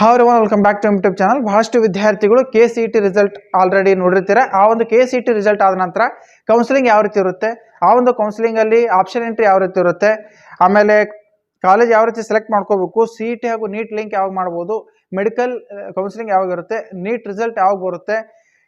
ಹೌದು welcome back to YouTube channel ಬಹಳಷ್ಟು ವಿದ್ಯಾರ್ಥಿಗಳು K C E T result already ನೋಡಿರ್ತೀರ. ಆ ಒಂದು ಕೆ ಸಿ ಟಿ ರಿಸಲ್ಟ್ ಆದ ನಂತರ ಕೌನ್ಸಿಲಿಂಗ್ ಯಾವ ರೀತಿ ಇರುತ್ತೆ? ಆ ಒಂದು ಕೌನ್ಸಿಲಿಂಗಲ್ಲಿ ಆಪ್ಷನ್ ಎಂಟ್ರಿ ಯಾವ ರೀತಿ ಇರುತ್ತೆ? ಆಮೇಲೆ ಕಾಲೇಜ್ ಯಾವ ರೀತಿ ಸೆಲೆಕ್ಟ್ ಮಾಡ್ಕೋಬೇಕು? ಸಿ ಇ ಟಿ ಹಾಗೂ ನೀಟ್ ಲಿಂಕ್ ಯಾವಾಗ ಮಾಡ್ಬೋದು? ಮೆಡಿಕಲ್ ಕೌನ್ಸಿಲಿಂಗ್ ಯಾವಾಗ ಇರುತ್ತೆ? ನೀಟ್ ರಿಸಲ್ಟ್ ಯಾವಾಗ ಬರುತ್ತೆ?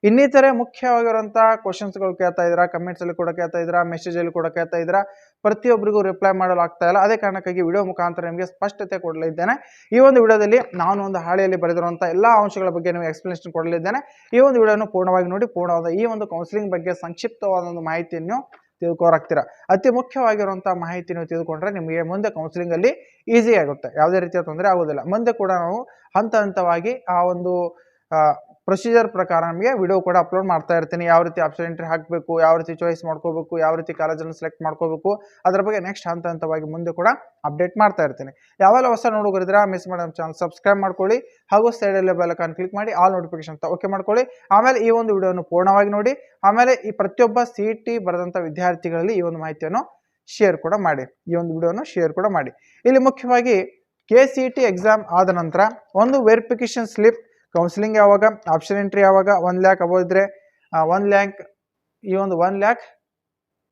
ಇನ್ನಿತರೆ ಮುಖ್ಯವಾಗಿರುವಂತಹ ಕ್ವಶನ್ಸ್ಗಳು ಕೇಳ್ತಾ ಇದ್ದೀರಾ? ಕಮೆಂಟ್ಸ್ ಅಲ್ಲಿ ಕೂಡ ಕೇಳ್ತಾ ಇದ್ದೀರಾ? ಮೆಸೇಜ್ ಅಲ್ಲಿ ಕೂಡ ಕೇಳ್ತಾ ಇದ್ದೀರಾ? ಪ್ರತಿಯೊಬ್ಬರಿಗೂ ರಿಪ್ಲೈ ಮಾಡಲು ಆಗ್ತಾ ಇಲ್ಲ. ಅದೇ ಕಾರಣಕ್ಕಾಗಿ ವಿಡಿಯೋ ಮುಖಾಂತರ ನಿಮಗೆ ಸ್ಪಷ್ಟತೆ ಕೊಡಲಿದ್ದೇನೆ. ಈ ಒಂದು ವಿಡಿಯೋದಲ್ಲಿ ನಾನು ಒಂದು ಹಾಳೆಯಲ್ಲಿ ಬರೆದಿರುವಂಥ ಎಲ್ಲ ಅಂಶಗಳ ಬಗ್ಗೆ ನಿಮಗೆ ಎಕ್ಸ್ಪ್ಲನೇಷನ್ ಕೊಡಲಿದ್ದೇನೆ. ಈ ಒಂದು ವಿಡಿಯೋನ ಪೂರ್ಣವಾಗಿ ನೋಡಿ, ಪೂರ್ಣವಾದ ಈ ಒಂದು ಕೌನ್ಸಿಲಿಂಗ್ ಬಗ್ಗೆ ಸಂಕ್ಷಿಪ್ತವಾದ ಒಂದು ಮಾಹಿತಿಯನ್ನು ತಿಳ್ಕೊರಾಗ್ತೀರಾ ಅತಿ ಮುಖ್ಯವಾಗಿರುವಂತಹ ಮಾಹಿತಿ ನೀವು ತಿಳ್ಕೊಂಡ್ರೆ ನಿಮಗೆ ಮುಂದೆ ಕೌನ್ಸಿಲಿಂಗ್ ಅಲ್ಲಿ ಈಸಿ ಆಗುತ್ತೆ. ಯಾವುದೇ ರೀತಿಯ ತೊಂದರೆ ಆಗೋದಿಲ್ಲ ಮುಂದೆ ಕೂಡ ನಾವು ಹಂತ ಹಂತವಾಗಿ ಆ ಒಂದು ಪ್ರೊಸೀಜರ್ ಪ್ರಕಾರ ನಮಗೆ ವಿಡಿಯೋ ಕೂಡ ಅಪ್ಲೋಡ್ ಮಾಡ್ತಾ ಇರ್ತೀನಿ. ಯಾವ ರೀತಿ ಆಪ್ಷನ್ ಎಂಟ್ರಿ ಹಾಕಬೇಕು, ಯಾವ ರೀತಿ ಚಾಯ್ಸ್ ಮಾಡ್ಕೋಬೇಕು, ಯಾವ ರೀತಿ ಕಾಲೇಜನ್ನು ಸೆಲೆಕ್ಟ್ ಮಾಡ್ಕೋಬೇಕು, ಅದರ ಬಗ್ಗೆ ನೆಕ್ಸ್ಟ್ ಹಂತ ಹಂತವಾಗಿ ಮುಂದೆ ಕೂಡ ಅಪ್ಡೇಟ್ ಮಾಡ್ತಾ ಇರ್ತೀನಿ. ಯಾವೆಲ್ಲ ಹೊಸ ನೋಡೋಗಿದ್ರೆ ಮಿಸ್ ಮಾಡಿ ನಮ್ಮ ಚಾನಲ್ ಸಬ್ಸ್ಕ್ರೈಬ್ ಮಾಡ್ಕೊಳ್ಳಿ. ಹಾಗೂ ಸೈಡಲ್ಲಿ ಬೆಲಕಾನ್ ಕ್ಲಿಕ್ ಮಾಡಿ ಆಲ್ ನೋಟಿಫಿಕೇಶನ್ ಅಂತ ಓಕೆ ಮಾಡ್ಕೊಳ್ಳಿ. ಆಮೇಲೆ ಈ ಒಂದು ವಿಡಿಯೋನ ಪೂರ್ಣವಾಗಿ ನೋಡಿ, ಆಮೇಲೆ ಈ ಪ್ರತಿಯೊಬ್ಬ ಸಿ ಟಿ ಬರೆದಂಥ ವಿದ್ಯಾರ್ಥಿಗಳಲ್ಲಿ ಈ ಒಂದು ಮಾಹಿತಿಯನ್ನು ಶೇರ್ ಕೂಡ ಮಾಡಿ. ಈ ಒಂದು ವಿಡಿಯೋನ ಶೇರ್ ಕೂಡ ಮಾಡಿ. ಇಲ್ಲಿ ಮುಖ್ಯವಾಗಿ ಕೆ ಸಿ ಟಿ ಎಕ್ಸಾಮ್ ಆದ ನಂತರ ಒಂದು ವೆರಿಫಿಕೇಶನ್ ಸ್ಲಿಪ್ ಕೌನ್ಸಿಲಿಂಗ್ ಯಾವಾಗ? ಆಪ್ಷನ್ ಎಂಟ್ರಿ ಯಾವಾಗ? ಒನ್ ಲ್ಯಾಕ್ ಅಬೋ ಇದ್ರೆ ಒನ್ ಲ್ಯಾಕ್ ಈ ಒಂದು ಒನ್ ಲ್ಯಾಕ್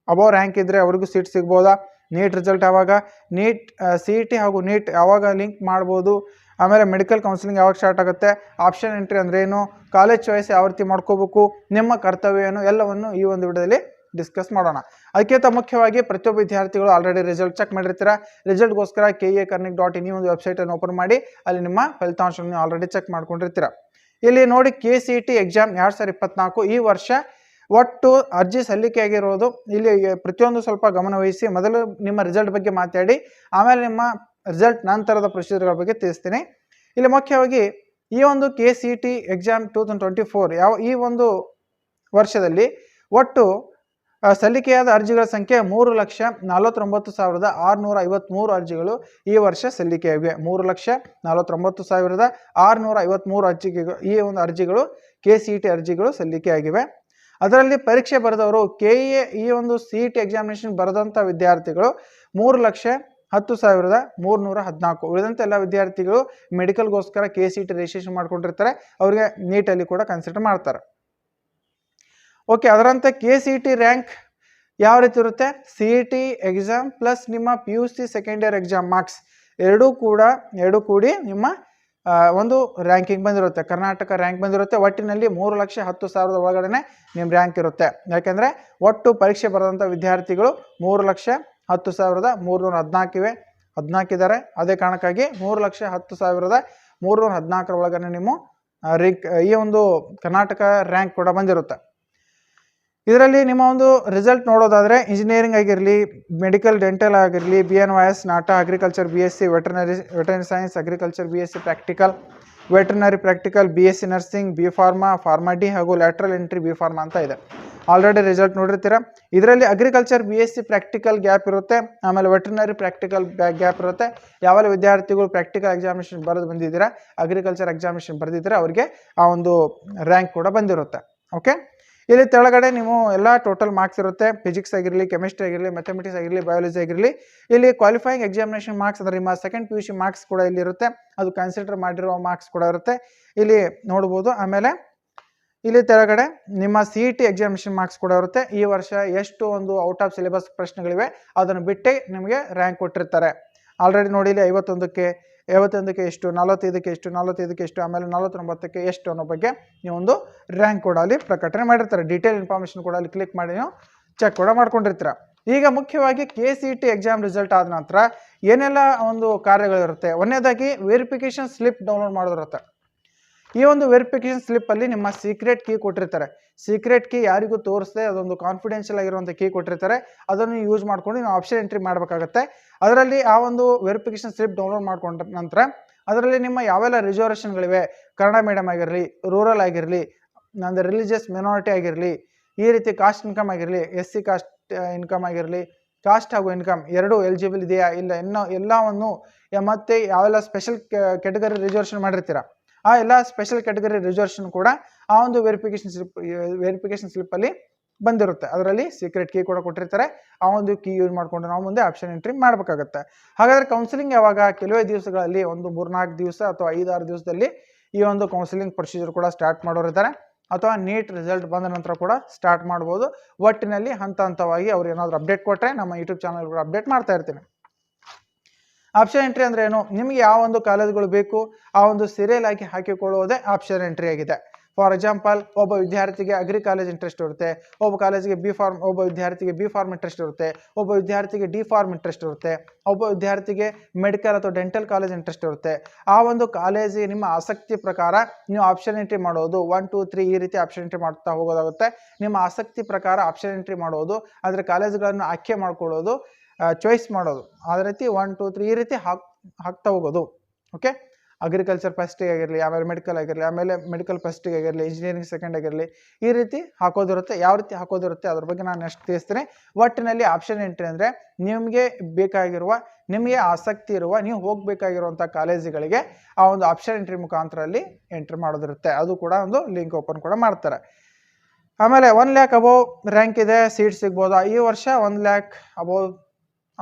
ಅಬೋ ರ್ಯಾಂಕ್ ಇದ್ರೆ ಅವ್ರಿಗೂ ಸೀಟ್ ಸಿಗ್ಬೋದಾ? ನೀಟ್ ರಿಸಲ್ಟ್ ಯಾವಾಗ? ನೀಟ್ ಸಿ ಇ ಟಿ ಹಾಗೂ ನೀಟ್ ಯಾವಾಗ ಲಿಂಕ್ ಮಾಡ್ಬೋದು? ಆಮೇಲೆ ಮೆಡಿಕಲ್ ಕೌನ್ಸಿಲಿಂಗ್ ಯಾವಾಗ ಸ್ಟಾರ್ಟ್ ಆಗುತ್ತೆ? ಆಪ್ಷನ್ ಎಂಟ್ರಿ ಅಂದ್ರೆ ಏನು? ಕಾಲೇಜ್ ಚಾಯ್ಸ್ ಯಾವ ರೀತಿ ಮಾಡ್ಕೋಬೇಕು? ನಿಮ್ಮ ಕರ್ತವ್ಯ ಏನು? ಎಲ್ಲವನ್ನು ಈ ಒಂದು ವಿಡಿಯೋದಲ್ಲಿ ಡಿಸ್ಕಸ್ ಮಾಡೋಣ. ಅದಕ್ಕಿಂತ ಮುಖ್ಯವಾಗಿ ಪ್ರತಿಯೊಬ್ಬ ವಿದ್ಯಾರ್ಥಿಗಳು ಆಲ್ರೆಡಿ ರಿಸಲ್ಟ್ ಚೆಕ್ ಮಾಡಿರ್ತೀರ? ರಿಸಲ್ಟ್ಗೋಸ್ಕರ K A kar nic dot in ಒಂದು ವೆಬ್ಸೈಟನ್ನು ಓಪನ್ ಮಾಡಿ, ಅಲ್ಲಿ ನಿಮ್ಮ ಫಲಿತಾಂಶವನ್ನು ಆಲ್ರೆಡಿ ಚೆಕ್ ಮಾಡ್ಕೊಂಡಿರ್ತೀರ. ಇಲ್ಲಿ ನೋಡಿ ಕೆ ಸಿ ಟಿ ಎಕ್ಸಾಮ್ ಎರಡು ಸಾವಿರದ ಇಪ್ಪತ್ನಾಲ್ಕು. ಈ ವರ್ಷ ಒಟ್ಟು ಅರ್ಜಿ ಸಲ್ಲಿಕೆ ಆಗಿರೋದು, ಇಲ್ಲಿ ಪ್ರತಿಯೊಂದು ಸ್ವಲ್ಪ ಗಮನವಹಿಸಿ ಮೊದಲು ನಿಮ್ಮ ರಿಸಲ್ಟ್ ಬಗ್ಗೆ ಮಾತಾಡಿ, ಆಮೇಲೆ ನಿಮ್ಮ ರಿಸಲ್ಟ್ ನಂತರದ ಪ್ರೊಸೀಜರ್ಗಳ ಬಗ್ಗೆ ತಿಳಿಸ್ತೀನಿ. ಇಲ್ಲಿ ಮುಖ್ಯವಾಗಿ ಈ ಒಂದು K C T exam two thousand twenty four ಯಾವ ಈ ಒಂದು ವರ್ಷದಲ್ಲಿ ಒಟ್ಟು ಸಲ್ಲಿಕೆಯಾದ ಅರ್ಜಿಗಳ ಸಂಖ್ಯೆ ಮೂರು ಲಕ್ಷ ನಲವತ್ತೊಂಬತ್ತು ಸಾವಿರದ ಆರುನೂರ ಐವತ್ತ್ಮೂರು ಅರ್ಜಿಗಳು ಈ ವರ್ಷ ಸಲ್ಲಿಕೆಯಾಗಿವೆ. ಮೂರು ಲಕ್ಷ ನಲವತ್ತೊಂಬತ್ತು ಸಾವಿರದ ಆರುನೂರ ಐವತ್ತ್ಮೂರು ಅರ್ಜಿಗಳು, ಈ ಒಂದು ಅರ್ಜಿಗಳು ಕೆ ಸಿ ಟಿ ಅರ್ಜಿಗಳು ಸಲ್ಲಿಕೆಯಾಗಿವೆ. ಅದರಲ್ಲಿ ಪರೀಕ್ಷೆ ಬರೆದವರು ಕೆ ಎ ಈ ಒಂದು ಸಿ ಟಿ ಎಕ್ಸಾಮಿನೇಷನ್ ಬರೆದಂಥ ವಿದ್ಯಾರ್ಥಿಗಳು ಮೂರು ಲಕ್ಷ ಹತ್ತು ಸಾವಿರದ ಮೂರುನೂರ ಹದಿನಾಲ್ಕು. ಉಳಿದಂತೆ ಎಲ್ಲ ವಿದ್ಯಾರ್ಥಿಗಳು ಮೆಡಿಕಲ್ಗೋಸ್ಕರ ಕೆ ಸಿ ಟಿ ರಿಜಿಸ್ಟ್ರೇಷನ್ ಮಾಡ್ಕೊಂಡಿರ್ತಾರೆ. ಅವರಿಗೆ ನೀಟಲ್ಲಿ ಕೂಡ ಕನ್ಸಿಡರ್ ಮಾಡ್ತಾರೆ. ಓಕೆ ಅದರಂತೆ ಕೆ ಸಿ ಟಿ ರ್ಯಾಂಕ್ ಯಾವ ರೀತಿ ಇರುತ್ತೆ? C E T exam plus ನಿಮ್ಮ P U C second year exam marks ಎರಡೂ ಕೂಡ, ಎರಡೂ ಕೂಡಿ ನಿಮ್ಮ ಒಂದು ರ್ಯಾಂಕಿಂಗ್ ಬಂದಿರುತ್ತೆ. ಕರ್ನಾಟಕ ರ್ಯಾಂಕ್ ಬಂದಿರುತ್ತೆ. ಒಟ್ಟಿನಲ್ಲಿ ಮೂರು ಲಕ್ಷ ಹತ್ತು ಸಾವಿರದ ಒಳಗಡೆ ನಿಮ್ಮ ರ್ಯಾಂಕ್ ಇರುತ್ತೆ. ಯಾಕೆಂದರೆ ಒಟ್ಟು ಪರೀಕ್ಷೆ ಬರೆದಂಥ ವಿದ್ಯಾರ್ಥಿಗಳು ಮೂರು ಲಕ್ಷ ಹತ್ತು ಸಾವಿರದ ಮೂರುನೂರ ಹದಿನಾಲ್ಕಿವೆ ಹದಿನಾಲ್ಕಿದ್ದಾರೆ ಅದೇ ಕಾರಣಕ್ಕಾಗಿ ಮೂರು ಲಕ್ಷ ಹತ್ತು ಸಾವಿರದ ಮೂರುನೂರ ಹದಿನಾಲ್ಕರ ಒಳಗಡೆ ನಿಮ್ಮ ಈ ಒಂದು ಕರ್ನಾಟಕ ರ್ಯಾಂಕ್ ಕೂಡ ಬಂದಿರುತ್ತೆ. ಇದರಲ್ಲಿ ನಿಮ್ಮ ಒಂದು ರಿಸಲ್ಟ್ ನೋಡೋದಾದರೆ ಇಂಜಿನಿಯರಿಂಗ್ ಆಗಿರಲಿ ಮೆಡಿಕಲ್ ಡೆಂಟಲ್ ಆಗಿರಲಿ B N Y S NATA agriculture B S C veterinary veterinary science agriculture B S C practical veterinary practical B S C nursing B pharma pharma D ಹಾಗೂ lateral entry B pharma ಅಂತ ಇದೆ. Already result ನೋಡಿರ್ತೀರ? ಇದರಲ್ಲಿ agriculture B S C practical gap ಇರುತ್ತೆ. ಆಮೇಲೆ veterinary practical gap ಇರುತ್ತೆ. ಯಾವೆಲ್ಲ ವಿದ್ಯಾರ್ಥಿಗಳು ಪ್ರಾಕ್ಟಿಕಲ್ ಎಕ್ಸಾಮಿನೇಷನ್ ಬರೆದು ಬಂದಿದ್ದೀರಾ ಅಗ್ರಿಕಲ್ಚರ್ ಎಕ್ಸಾಮಿನೇಷನ್ ಬರೆದಿದ್ದೀರಾ, ಅವರಿಗೆ ಆ ಒಂದು ರ್ಯಾಂಕ್ ಕೂಡ ಬಂದಿರುತ್ತೆ. ಓಕೆ ಇಲ್ಲಿ ತೆಳಗಡೆ ನೀವು ಎಲ್ಲ ಟೋಟಲ್ ಮಾರ್ಕ್ಸ್ ಇರುತ್ತೆ. ಫಿಸಿಕ್ಸ್ ಆಗಿರಲಿ ಕೆಮಿಸ್ಟ್ರಿ ಆಗಿರಲಿ ಮ್ಯಾಥಮೆಟಿಕ್ಸ್ ಆಗಿರಲಿ ಬಯಾಲಜಿ ಆಗಿರಲಿ. ಇಲ್ಲಿ ಕ್ವಾಲಿಫೈಯಿಂಗ್ ಎಕ್ಸಾಮಿನೇಷನ್ ಮಾರ್ಕ್ಸ್ ಅಂದರೆ ನಿಮ್ಮ second P U C marks ಕೂಡ ಇಲ್ಲಿ ಇರುತ್ತೆ. ಅದು ಕನ್ಸಿಡರ್ ಮಾಡಿರೋ ಮಾರ್ಕ್ಸ್ ಕೂಡ ಇರುತ್ತೆ. ಇಲ್ಲಿ ನೋಡ್ಬೋದು. ಆಮೇಲೆ ಇಲ್ಲಿ ತೆಳಗಡೆ ನಿಮ್ಮ C E T examination marks ಕೂಡ ಇರುತ್ತೆ. ಈ ವರ್ಷ ಎಷ್ಟು ಒಂದು ಔಟ್ ಆಫ್ ಸಿಲೆಬಸ್ ಪ್ರಶ್ನೆಗಳಿವೆ, ಅದನ್ನು ಬಿಟ್ಟೇ ನಿಮಗೆ ರ್ಯಾಂಕ್ ಕೊಟ್ಟಿರ್ತಾರೆ. ಆಲ್ರೆಡಿ ನೋಡಿ ಇಲ್ಲಿ ಐವತ್ತೊಂದಕ್ಕೆ ಐವತ್ತೊಂದಕ್ಕೆ ಎಷ್ಟು, ನಲವತ್ತೈದಕ್ಕೆ ಎಷ್ಟು ನಲವತ್ತೈದಕ್ಕೆ ಎಷ್ಟು, ಆಮೇಲೆ ನಲವತ್ತೊಂಬತ್ತಕ್ಕೆ ಎಷ್ಟು ಅನ್ನೋ ಬಗ್ಗೆ ನೀವು ಒಂದು ರ್ಯಾಂಕ್ ಕೂಡ ಅಲ್ಲಿ ಪ್ರಕಟಣೆ ಮಾಡಿರ್ತಾರೆ. ಡೀಟೇಲ್ ಇನ್ಫಾರ್ಮೇಷನ್ ಕೂಡ ಅಲ್ಲಿ ಕ್ಲಿಕ್ ಮಾಡಿ ನೀವು ಚೆಕ್ ಕೂಡ ಮಾಡ್ಕೊಂಡಿರ್ತೀರ. ಈಗ ಮುಖ್ಯವಾಗಿ K C T exam result ಆದ ನಂತರ ಏನೆಲ್ಲ ಒಂದು ಕಾರ್ಯಗಳಿರುತ್ತೆ? ಒಂದನೇದಾಗಿ ವೆರಿಫಿಕೇಶನ್ ಸ್ಲಿಪ್ ಡೌನ್ಲೋಡ್ ಮಾಡೋದಿರುತ್ತೆ. ಈ ಒಂದು ವೆರಿಫಿಕೇಶನ್ ಸ್ಲಿಪ್ ಅಲ್ಲಿ ನಿಮ್ಮ ಸೀಕ್ರೆಟ್ ಕೀ ಕೊಟ್ಟಿರ್ತಾರೆ. ಸೀಕ್ರೆಟ್ ಕೀ ಯಾರಿಗೂ ತೋರಿಸದೆ, ಅದೊಂದು ಕಾನ್ಫಿಡೆನ್ಷಿಯಲ್ ಆಗಿರುವಂಥ ಕೀ ಕೊಟ್ಟಿರ್ತಾರೆ. ಅದನ್ನು ಯೂಸ್ ಮಾಡ್ಕೊಂಡು ನೀವು ಆಪ್ಷನ್ ಎಂಟ್ರಿ ಮಾಡಬೇಕಾಗತ್ತೆ. ಅದರಲ್ಲಿ ಆ ಒಂದು ವೆರಿಫಿಕೇಶನ್ ಸ್ಲಿಪ್ ಡೌನ್ಲೋಡ್ ಮಾಡ್ಕೊಂಡ ನಂತರ, ಅದರಲ್ಲಿ ನಿಮ್ಮ ಯಾವೆಲ್ಲ ರಿಸರ್ವೇಷನ್ಗಳಿವೆ ಕನ್ನಡ ಮೀಡಿಯಂ ಆಗಿರಲಿ ರೂರಲ್ ಆಗಿರಲಿ ಅಂದ್ರೆ ರಿಲಿಜಿಯಸ್ ಮೆನಾರಿಟಿ ಆಗಿರಲಿ, ಈ ರೀತಿ ಕಾಸ್ಟ್ ಇನ್ಕಮ್ ಆಗಿರಲಿ ಎಸ್ ಸಿ ಕಾಸ್ಟ್ ಇನ್ಕಮ್ ಆಗಿರಲಿ ಕಾಸ್ಟ್ ಹಾಗೂ ಇನ್ಕಮ್ ಎರಡೂ ಎಲಿಜಿಬಲ್ ಇದೆಯಾ? ಇಲ್ಲ, ಇನ್ನೂ ಎಲ್ಲವನ್ನು ಮತ್ತೆ ಯಾವೆಲ್ಲ ಸ್ಪೆಷಲ್ ಕೆಟಗರಿ ರಿಸರ್ವೇಷನ್ ಮಾಡಿರ್ತೀರ? ಆ ಎಲ್ಲ ಸ್ಪೆಷಲ್ ಕ್ಯಾಟಗರಿ ರಿಸರ್ವೇಷನ್ ಕೂಡ ಆ ಒಂದು ವೆರಿಫಿಕೇಶನ್ ಸ್ಲಿಪ್ ವೆರಿಫಿಕೇಶನ್ ಸ್ಲಿಪ್ಪಲ್ಲಿ ಬಂದಿರುತ್ತೆ. ಅದರಲ್ಲಿ ಸೀಕ್ರೆಟ್ ಕೀ ಕೂಡ ಕೊಟ್ಟಿರ್ತಾರೆ. ಆ ಒಂದು ಕೀ ಯೂಸ್ ಮಾಡಿಕೊಂಡು ನಾವು ಮುಂದೆ ಆಪ್ಷನ್ ಎಂಟ್ರಿ ಮಾಡಬೇಕಾಗುತ್ತೆ. ಹಾಗಾದ್ರೆ ಕೌನ್ಸಿಲಿಂಗ್ ಯಾವಾಗ? ಕೆಲವೇ ದಿವಸಗಳಲ್ಲಿ, ಒಂದು ಮೂರ್ನಾಲ್ಕು ದಿವಸ ಅಥವಾ ಐದಾರು ದಿವಸದಲ್ಲಿ ಈ ಒಂದು ಕೌನ್ಸಿಲಿಂಗ್ ಪ್ರೊಸೀಜರ್ ಕೂಡ ಸ್ಟಾರ್ಟ್ ಮಾಡೋರಿದ್ದಾರೆ ಅಥವಾ ನೀಟ್ ರಿಸಲ್ಟ್ ಬಂದ ನಂತರ ಕೂಡ ಸ್ಟಾರ್ಟ್ ಮಾಡ್ಬೋದು. ಒಟ್ಟಿನಲ್ಲಿ ಹಂತ ಹಂತವಾಗಿ ಅವ್ರು ಏನಾದರೂ ಅಪ್ಡೇಟ್ ಕೊಟ್ಟರೆ ನಮ್ಮ ಯೂಟ್ಯೂಬ್ ಚಾನಲ್ ಕೂಡ ಅಪ್ಡೇಟ್ ಮಾಡ್ತಾ ಇರ್ತೀನಿ. ಆಪ್ಷನ್ ಎಂಟ್ರಿ ಅಂದ್ರೆ ಏನು? ನಿಮಗೆ ಯಾವ ಒಂದು ಕಾಲೇಜ್ಗಳು ಬೇಕು, ಆ ಒಂದು ಸೀರಿಯಲ್ ಆಗಿ ಹಾಕಿಕೊಳ್ಳುವುದೇ ಆಪ್ಷನ್ ಎಂಟ್ರಿ ಆಗಿದೆ. ಫಾರ್ ಎಕ್ಸಾಂಪಲ್ ಒಬ್ಬ ವಿದ್ಯಾರ್ಥಿಗೆ ಅಗ್ರಿ ಕಾಲೇಜ್ ಇಂಟ್ರೆಸ್ಟ್ ಇರುತ್ತೆ, ಒಬ್ಬ ಕಾಲೇಜಿಗೆ ಬಿ ಫಾರ್ಮ್ ಒಬ್ಬ ವಿದ್ಯಾರ್ಥಿಗೆ ಬಿ ಫಾರ್ಮ್ ಇಂಟ್ರೆಸ್ಟ್ ಇರುತ್ತೆ, ಒಬ್ಬ ವಿದ್ಯಾರ್ಥಿಗೆ ಡಿ ಫಾರ್ಮ್ ಇಂಟ್ರೆಸ್ಟ್ ಇರುತ್ತೆ, ಒಬ್ಬ ವಿದ್ಯಾರ್ಥಿಗೆ ಮೆಡಿಕಲ್ ಅಥವಾ ಡೆಂಟಲ್ ಕಾಲೇಜ್ ಇಂಟ್ರೆಸ್ಟ್ ಇರುತ್ತೆ. ಆ ಒಂದು ಕಾಲೇಜಿಗೆ ನಿಮ್ಮ ಆಸಕ್ತಿ ಪ್ರಕಾರ ನೀವು ಆಪ್ಷನ್ ಎಂಟ್ರಿ ಮಾಡೋದು. ಒನ್ ಟೂ ತ್ರೀ ಈ ರೀತಿ ಆಪ್ಷನ್ ಎಂಟ್ರಿ ಮಾಡ್ತಾ ಹೋಗೋದಾಗುತ್ತೆ. ನಿಮ್ಮ ಆಸಕ್ತಿ ಪ್ರಕಾರ ಆಪ್ಷನ್ ಎಂಟ್ರಿ ಮಾಡೋದು. ಅದರ ಕಾಲೇಜುಗಳನ್ನು ಆಯ್ಕೆ ಮಾಡ್ಕೊಳ್ಳೋದು. ಚಾಯ್ಸ್ ಮಾಡೋದು. ಆ ರೀತಿ ಒನ್ ಟೂ ತ್ರೀ ಈ ರೀತಿ ಹಾಕಿ, ಹಾಕ್ತಾ ಹೋಗೋದು. ಓಕೆ ಅಗ್ರಿಕಲ್ಚರ್ ಫಸ್ಟಿಗೆ ಆಗಿರಲಿ, ಆಮೇಲೆ ಮೆಡಿಕಲ್ ಆಗಿರಲಿ, ಆಮೇಲೆ ಮೆಡಿಕಲ್ ಫಸ್ಟಿಗೆ ಆಗಿರಲಿ ಇಂಜಿನಿಯರಿಂಗ್ ಸೆಕೆಂಡ್ ಆಗಿರಲಿ, ಈ ರೀತಿ ಹಾಕೋದಿರುತ್ತೆ ಯಾವ ರೀತಿ ಹಾಕೋದಿರುತ್ತೆ ಅದ್ರ ಬಗ್ಗೆ ನಾನು ನೆಕ್ಸ್ಟ್ ತಿಳಿಸ್ತೀನಿ. ಒಟ್ಟಿನಲ್ಲಿ ಆಪ್ಷನ್ ಎಂಟ್ರಿ ಅಂದರೆ ನಿಮಗೆ ಬೇಕಾಗಿರುವ, ನಿಮಗೆ ಆಸಕ್ತಿ ಇರುವ, ನೀವು ಹೋಗಬೇಕಾಗಿರುವಂಥ ಕಾಲೇಜುಗಳಿಗೆ ಆ ಒಂದು ಆಪ್ಷನ್ ಎಂಟ್ರಿ ಮುಖಾಂತರಲ್ಲಿ ಎಂಟ್ರಿ ಮಾಡೋದಿರುತ್ತೆ. ಅದು ಕೂಡ ಒಂದು ಲಿಂಕ್ ಓಪನ್ ಕೂಡ ಮಾಡ್ತಾರೆ. ಆಮೇಲೆ ಒನ್ ಲ್ಯಾಕ್ ಅಬೋವ್ ರ್ಯಾಂಕ್ ಇದೆ ಸೀಟ್ ಸಿಗ್ಬೋದಾ? ಈ ವರ್ಷ one lakh above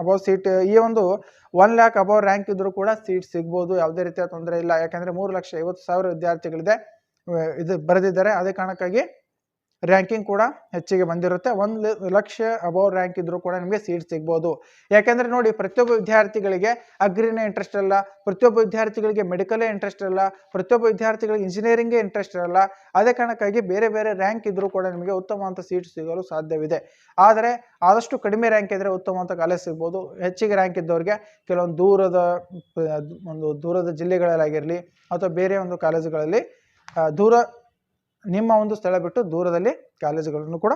above seat ಈ ಒಂದು ಒನ್ ಲ್ಯಾಕ್ ಅಬೌವ್ ರ್ಯಾಂಕ್ ಇದ್ದರೂ ಕೂಡ ಸೀಟ್ ಸಿಗ್ಬೋದು, ಯಾವುದೇ ರೀತಿಯ ತೊಂದರೆ ಇಲ್ಲ. ಯಾಕೆಂದರೆ ಮೂರು ಲಕ್ಷ ಐವತ್ತು ಸಾವಿರ ವಿದ್ಯಾರ್ಥಿಗಳಿದೆ, ಇದು ಬರೆದಿದ್ದಾರೆ. ಅದೇ ಕಾರಣಕ್ಕಾಗಿ ರ್ಯಾಂಕಿಂಗ್ ಕೂಡ ಹೆಚ್ಚಿಗೆ ಬಂದಿರುತ್ತೆ. ಒಂದು ಲಕ್ಷ ಅಬೋವ್ ರ್ಯಾಂಕ್ ಇದ್ದರೂ ಕೂಡ ನಿಮಗೆ ಸೀಟ್ ಸಿಗ್ಬೋದು. ಯಾಕೆಂದರೆ ನೋಡಿ, ಪ್ರತಿಯೊಬ್ಬ ವಿದ್ಯಾರ್ಥಿಗಳಿಗೆ ಅಗ್ರಿನೇ ಇಂಟ್ರೆಸ್ಟ್ ಅಲ್ಲ, ಪ್ರತಿಯೊಬ್ಬ ವಿದ್ಯಾರ್ಥಿಗಳಿಗೆ ಮೆಡಿಕಲೇ ಇಂಟ್ರೆಸ್ಟ್ ಅಲ್ಲ, ಪ್ರತಿಯೊಬ್ಬ ವಿದ್ಯಾರ್ಥಿಗಳಿಗೆ ಇಂಜಿನಿಯರಿಂಗೇ ಇಂಟ್ರೆಸ್ಟ್ ಇರಲ್ಲ ಅದೇ ಕಾರಣಕ್ಕಾಗಿ ಬೇರೆ ಬೇರೆ ರ್ಯಾಂಕ್ ಇದ್ದರೂ ಕೂಡ ನಿಮಗೆ ಉತ್ತಮವಾದ ಸೀಟ್ ಸಿಗಲು ಸಾಧ್ಯವಿದೆ. ಆದರೆ ಆದಷ್ಟು ಕಡಿಮೆ ರ್ಯಾಂಕ್ ಇದ್ದರೆ ಉತ್ತಮವಾದ ಕಾಲೇಜ್ ಸಿಗ್ಬೋದು. ಹೆಚ್ಚಿಗೆ ರ್ಯಾಂಕ್ ಇದ್ದವ್ರಿಗೆ ಕೆಲವೊಂದು ದೂರದ ಒಂದು ದೂರದ ಜಿಲ್ಲೆಗಳಲ್ಲಾಗಿರಲಿ ಅಥವಾ ಬೇರೆ ಒಂದು ಕಾಲೇಜುಗಳಲ್ಲಿ ದೂರ ನಿಮ್ಮ ಒಂದು ಸ್ಥಳ ಬಿಟ್ಟು ದೂರದಲ್ಲಿ ಕಾಲೇಜುಗಳನ್ನು ಕೂಡ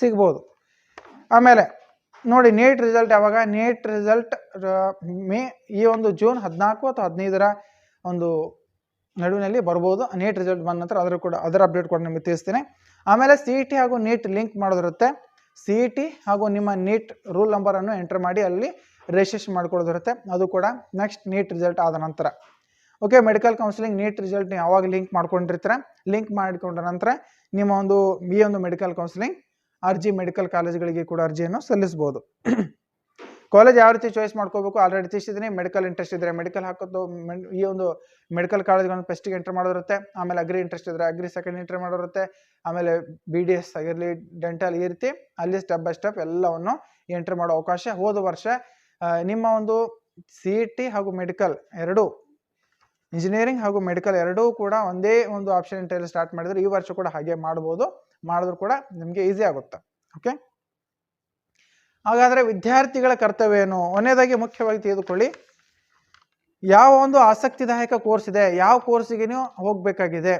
ಸಿಗ್ಬೋದು. ಆಮೇಲೆ ನೋಡಿ ನೀಟ್ ರಿಸಲ್ಟ್ ಯಾವಾಗ? ನೀಟ್ ರಿಸಲ್ಟ್ ಮೇ, ಈ ಒಂದು ಜೂನ್ ಹದಿನಾಲ್ಕು ಅಥವಾ ಹದಿನೈದರ ಒಂದು ನಡುವಿನಲ್ಲಿ ಬರ್ಬೋದು. ನೀಟ್ ರಿಸಲ್ಟ್ ಬಂದ ನಂತರ ಅದರ ಕೂಡ ಅದರ ಅಪ್ಡೇಟ್ ಕೂಡ ನಿಮಗೆ ತಿಳಿಸ್ತೀನಿ. ಆಮೇಲೆ ಸಿ ಇ ಟಿ ಹಾಗೂ ನೀಟ್ ಲಿಂಕ್ ಮಾಡೋದಿರುತ್ತೆ. ಸಿ ಇ ಟಿ ಹಾಗೂ ನಿಮ್ಮ ನೀಟ್ ರೂಲ್ ನಂಬರನ್ನು ಎಂಟರ್ ಮಾಡಿ ಅಲ್ಲಿ ರಿಜಿಸ್ಟ್ರೇಷನ್ ಮಾಡ್ಕೊಳ್ಳೋದಿರುತ್ತೆ. ಅದು ಕೂಡ ನೆಕ್ಸ್ಟ್ ನೀಟ್ ರಿಸಲ್ಟ್ ಆದ ನಂತರ. Okay medical counselling NEET result ನೀವು ಯಾವಾಗ ಲಿಂಕ್ ಮಾಡ್ಕೊಂಡಿರ್ತೀರ? ಲಿಂಕ್ ಮಾಡಿಕೊಂಡ ನಂತರ ನಿಮ್ಮ ಒಂದು, ಈ ಒಂದು ಮೆಡಿಕಲ್ ಕೌನ್ಸಿಲಿಂಗ್ ಅರ್ಜಿ ಮೆಡಿಕಲ್ ಕಾಲೇಜ್ಗಳಿಗೆ ಕೂಡ ಅರ್ಜಿಯನ್ನು ಸಲ್ಲಿಸ್ಬೋದು ಕಾಲೇಜ್ ಯಾವ ರೀತಿ ಚಾಯ್ಸ್ ಮಾಡ್ಕೋಬೇಕು? ಆಲ್ರೆಡಿ ತಿಳಿಸಿದ್ದೀನಿ ಮೆಡಿಕಲ್ ಇಂಟ್ರೆಸ್ಟ್ ಇದ್ದರೆ ಮೆಡಿಕಲ್ ಹಾಕೋದು ಈ ಒಂದು ಮೆಡಿಕಲ್ ಕಾಲೇಜ್ಗಳನ್ನು ಫಸ್ಟಿಗೆ ಎಂಟರ್ ಮಾಡೋದಿರುತ್ತೆ, ಆಮೇಲೆ ಅಗ್ರಿ ಇಂಟ್ರೆಸ್ಟ್ ಇದ್ದರೆ ಅಗ್ರಿ ಸೆಕೆಂಡ್ ಎಂಟ್ರಿ ಮಾಡೋರುತ್ತೆ ಆಮೇಲೆ ಬಿ ಡಿ ಎಸ್ ಆಗಿರಲಿ ಡೆಂಟಲ್ ಈ ರೀತಿ, ಅಲ್ಲಿ ಸ್ಟೆಪ್ ಬೈ ಸ್ಟೆಪ್ ಎಲ್ಲವನ್ನು ಎಂಟ್ರಿ ಮಾಡೋ ಅವಕಾಶ ಹೋದ ವರ್ಷ ನಿಮ್ಮ ಒಂದು ಸಿ ಟಿ ಹಾಗೂ ಮೆಡಿಕಲ್ ಎರಡೂ ಇಂಜಿನಿಯರಿಂಗ್ ಹಾಗೂ ಮೆಡಿಕಲ್ ಎರಡೂ ಕೂಡ ಒಂದೇ ಒಂದು ಆಪ್ಷನ್ ಇಂಟರ್ವ್ಯೂ ಸ್ಟಾರ್ಟ್ ಮಾಡಿದ್ರೆ ಈ ವರ್ಷ ಕೂಡ ಹಾಗೆ ಮಾಡ್ಬೋದು. ಮಾಡಿದ್ರು ಕೂಡ ನಿಮಗೆ ಈಸಿ ಆಗುತ್ತೆ. ಓಕೆ ಹಾಗಾದರೆ ವಿದ್ಯಾರ್ಥಿಗಳ ಕರ್ತವ್ಯ ಏನು? ಒಂದೇದಾಗಿ ಮುಖ್ಯವಾಗಿ ತೆಗೆದುಕೊಳ್ಳಿ. ಯಾವ ಒಂದು ಆಸಕ್ತಿದಾಯಕ ಕೋರ್ಸ್ ಇದೆ? ಯಾವ ಕೋರ್ಸಿಗೆ ನೀವು ಹೋಗಬೇಕಾಗಿದೆ?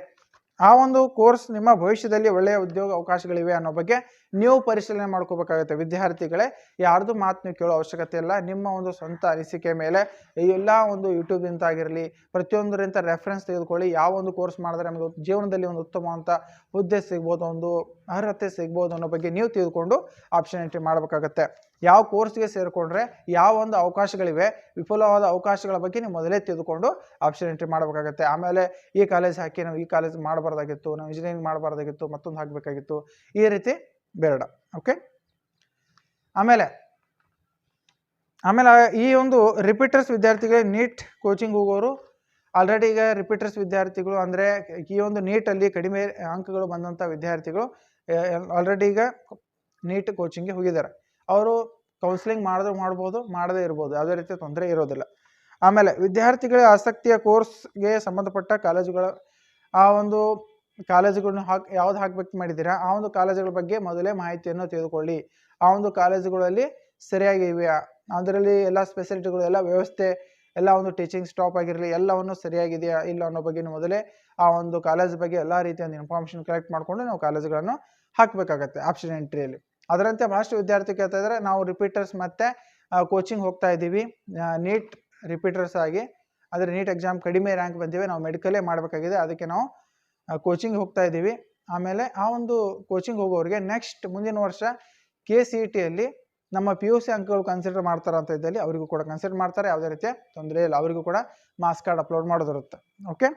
ಆ ಒಂದು ಕೋರ್ಸ್ ನಿಮ್ಮ ಭವಿಷ್ಯದಲ್ಲಿ ಒಳ್ಳೆಯ ಉದ್ಯೋಗ ಅವಕಾಶಗಳಿವೆ ಅನ್ನೋ ಬಗ್ಗೆ ನೀವು ಪರಿಶೀಲನೆ ಮಾಡ್ಕೋಬೇಕಾಗುತ್ತೆ. ವಿದ್ಯಾರ್ಥಿಗಳೇ, ಯಾರ್ದು ಮಾತು ನೀವು ಕೇಳೋ ಅವಶ್ಯಕತೆ ಇಲ್ಲ. ನಿಮ್ಮ ಒಂದು ಸ್ವಂತ ಅನಿಸಿಕೆ ಮೇಲೆ ಎಲ್ಲ ಒಂದು ಯೂಟ್ಯೂಬಿಂದ ಆಗಿರಲಿ, ಪ್ರತಿಯೊಂದರಿಂದ ರೆಫರೆನ್ಸ್ ತೆಗೆದುಕೊಳ್ಳಿ. ಯಾವ ಒಂದು ಕೋರ್ಸ್ ಮಾಡಿದ್ರೆ ನಮಗೆ ಜೀವನದಲ್ಲಿ ಒಂದು ಉತ್ತಮವಂತ ಹುದ್ದೆ ಸಿಗ್ಬೋದು, ಒಂದು ಅರ್ಹತೆ ಸಿಗ್ಬೋದು ಅನ್ನೋ ಬಗ್ಗೆ ನೀವು ತಿಳಿದುಕೊಂಡು ಆಪ್ಷನ್ ಎಂಟ್ರಿ ಮಾಡಬೇಕಾಗತ್ತೆ. ಯಾವ ಕೋರ್ಸ್ಗೆ ಸೇರಿಕೊಂಡ್ರೆ ಯಾವ ಒಂದು ಅವಕಾಶಗಳಿವೆ ವಿಫುಲವಾದ ಅವಕಾಶಗಳ ಬಗ್ಗೆ ನೀವು ಮೊದಲೇ ತಿಳಿದುಕೊಂಡು ಆಪ್ಷನ್ ಎಂಟ್ರಿ ಮಾಡಬೇಕಾಗತ್ತೆ. ಆಮೇಲೆ ಈ ಕಾಲೇಜ್ ಹಾಕಿ ನಾವು ಈ ಕಾಲೇಜ್ ಮಾಡಬಾರ್ದಾಗಿತ್ತು, ನಾವು ಇಂಜಿನಿಯರಿಂಗ್ ಮಾಡಬಾರ್ದಾಗಿತ್ತು, ಮತ್ತೊಂದು ಹಾಕಬೇಕಾಗಿತ್ತು. ಈ ರೀತಿ ಬೇಡ ಓಕೆ ಆಮೇಲೆ ಆಮೇಲೆ ಈ ಒಂದು ರಿಪೀಟರ್ಸ್ ವಿದ್ಯಾರ್ಥಿಗಳಿಗೆ ನೀಟ್ ಕೋಚಿಂಗ್ ಹೋಗೋರು ಆಲ್ರೆಡಿ ಈಗ ರಿಪೀಟರ್ಸ್ ವಿದ್ಯಾರ್ಥಿಗಳು ಅಂದರೆ ಈ ಒಂದು ನೀಟಲ್ಲಿ ಕಡಿಮೆ ಅಂಕಗಳು ಬಂದಂಥ ವಿದ್ಯಾರ್ಥಿಗಳು ಆಲ್ರೆಡಿ ಈಗ ನೀಟ್ ಕೋಚಿಂಗ್ಗೆ ಹೋಗಿದ್ದಾರೆ. ಅವರು ಕೌನ್ಸಿಲಿಂಗ್ ಮಾಡಿದ್ರೂ ಮಾಡ್ಬೋದು, ಮಾಡದೇ ಇರ್ಬೋದು. ಯಾವುದೇ ರೀತಿಯ ತೊಂದರೆ ಇರೋದಿಲ್ಲ. ಆಮೇಲೆ ವಿದ್ಯಾರ್ಥಿಗಳ ಆಸಕ್ತಿಯ ಕೋರ್ಸ್ಗೆ ಸಂಬಂಧಪಟ್ಟ ಕಾಲೇಜುಗಳ, ಆ ಒಂದು ಕಾಲೇಜುಗಳನ್ನು ಹಾಕ್, ಯಾವ್ದು ಹಾಕ್ಬೇಕು ಮಾಡಿದ್ದೀರಾ? ಆ ಒಂದು ಕಾಲೇಜುಗಳ ಬಗ್ಗೆ ಮೊದಲೇ ಮಾಹಿತಿಯನ್ನು ತೆಗೆದುಕೊಳ್ಳಿ. ಆ ಒಂದು ಕಾಲೇಜುಗಳಲ್ಲಿ ಸರಿಯಾಗಿ ಇವೆಯಾ? ಅದರಲ್ಲಿ ಎಲ್ಲ ಸ್ಪೆಸಿಲಿಟಿಗಳು ಎಲ್ಲ ವ್ಯವಸ್ಥೆ, ಎಲ್ಲ ಒಂದು ಟೀಚಿಂಗ್ ಸ್ಟಾಪ್ ಆಗಿರಲಿ, ಎಲ್ಲವನ್ನು ಸರಿಯಾಗಿದೆಯಾ? ಇಲ್ಲ ಅನ್ನೋ ಬಗ್ಗೆ ಮೊದಲೇ ಆ ಒಂದು ಕಾಲೇಜ್ ಬಗ್ಗೆ ಎಲ್ಲ ರೀತಿಯ ಒಂದು ಇನ್ಫಾರ್ಮೇಷನ್ ಕಲೆಕ್ಟ್ ಮಾಡಿಕೊಂಡು ನಾವು ಕಾಲೇಜುಗಳನ್ನು ಹಾಕಬೇಕಾಗತ್ತೆ ಆಪ್ಷನ್ ಎಂಟ್ರಿಯಲ್ಲಿ ಅದರಂತೆ ಬಹಳಷ್ಟು ವಿದ್ಯಾರ್ಥಿ ಕೇಳ್ತಾ ಇದ್ದಾರೆ, ನಾವು ರಿಪೀಟರ್ಸ್ ಮತ್ತು ಕೋಚಿಂಗ್ ಹೋಗ್ತಾ ಇದ್ದೀವಿ. ನೀಟ್ ರಿಪೀಟರ್ಸ್ ಆಗಿ ಆದರೆ ನೀಟ್ ಎಕ್ಸಾಮ್ ಕಡಿಮೆ ರ್ಯಾಂಕ್ ಬಂದಿವೆ, ನಾವು ಮೆಡಿಕಲೇ ಮಾಡಬೇಕಾಗಿದೆ, ಅದಕ್ಕೆ ನಾವು ಕೋಚಿಂಗ್ ಹೋಗ್ತಾ ಇದ್ದೀವಿ. ಆಮೇಲೆ ಆ ಒಂದು ಕೋಚಿಂಗ್ ಹೋಗೋರಿಗೆ ನೆಕ್ಸ್ಟ್ ಮುಂದಿನ ವರ್ಷ ಕೆ ಸಿ ಇ ಟಿಯಲ್ಲಿ ನಮ್ಮ ಪಿ ಯು ಸಿ ಅಂಕಗಳು ಕನ್ಸಿಡರ್ ಮಾಡ್ತಾರೆ ಅಂತ ಇದ್ದಲ್ಲಿ ಅವರಿಗೂ ಕೂಡ ಕನ್ಸಿಡರ್ ಮಾಡ್ತಾರೆ, ಯಾವುದೇ ರೀತಿಯ ತೊಂದರೆ ಇಲ್ಲ, ಅವರಿಗೂ ಕೂಡ ಮಾಸ್ ಕಾರ್ಡ್ ಅಪ್ಲೋಡ್ ಮಾಡೋದಿರುತ್ತೆ. ಓಕೆ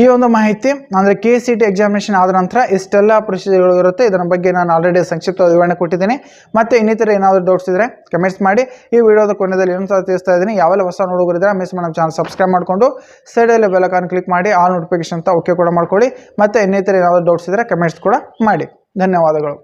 ಈ ಒಂದು ಮಾಹಿತಿ, ಅಂದರೆ ಕೆ ಸಿ ಟಿ ಎಕ್ಸಾಮಿನೇಷನ್ ಆದ ನಂತರ ಇಷ್ಟೆಲ್ಲ ಪ್ರೊಸೀಜರ್ಗಳು ಇರುತ್ತೆ, ಇದರ ಬಗ್ಗೆ ನಾನು ಆಲ್ರೆಡಿ ಸಂಕ್ಷಿಪ್ತ ವಿವರಣೆ ಕೊಟ್ಟಿದ್ದೀನಿ. ಮತ್ತು ಇನ್ನಿತರ ಏನಾದರೂ ಡೌಟ್ಸ್ ಇದ್ದರೆ ಕಮೆಂಟ್ಸ್ ಮಾಡಿ. ಈ ವಿಡಿಯೋದ ಕೊನೆಯಲ್ಲಿ ಏನು ಸಹ ತಿಳಿಸ್ತಾ ಇದ್ದೀನಿ. ಯಾವೆಲ್ಲ ಹೊಸ ನೋಡುಗರಿದ್ರೆ ಮಿಸ್ ಮಾಡಿ ಚಾನಲ್ ಸಬ್ಸ್ಕ್ರೈಬ್ ಮಾಡಿಕೊಂಡು ಸೈಡಲ್ಲಿ ಬೆಲಕಾನ್ ಕ್ಲಿಕ್ ಮಾಡಿ ಆಲ್ ನೋಟಿಫಿಕೇಶನ್ ಅಂತ ಓಕೆ ಕೂಡ ಮಾಡ್ಕೊಳ್ಳಿ. ಮತ್ತು ಇನ್ನಿತರ ಏನಾದರೂ ಡೌಟ್ಸ್ ಇದ್ದರೆ ಕಮೆಂಟ್ಸ್ ಕೂಡ ಮಾಡಿ. ಧನ್ಯವಾದಗಳು.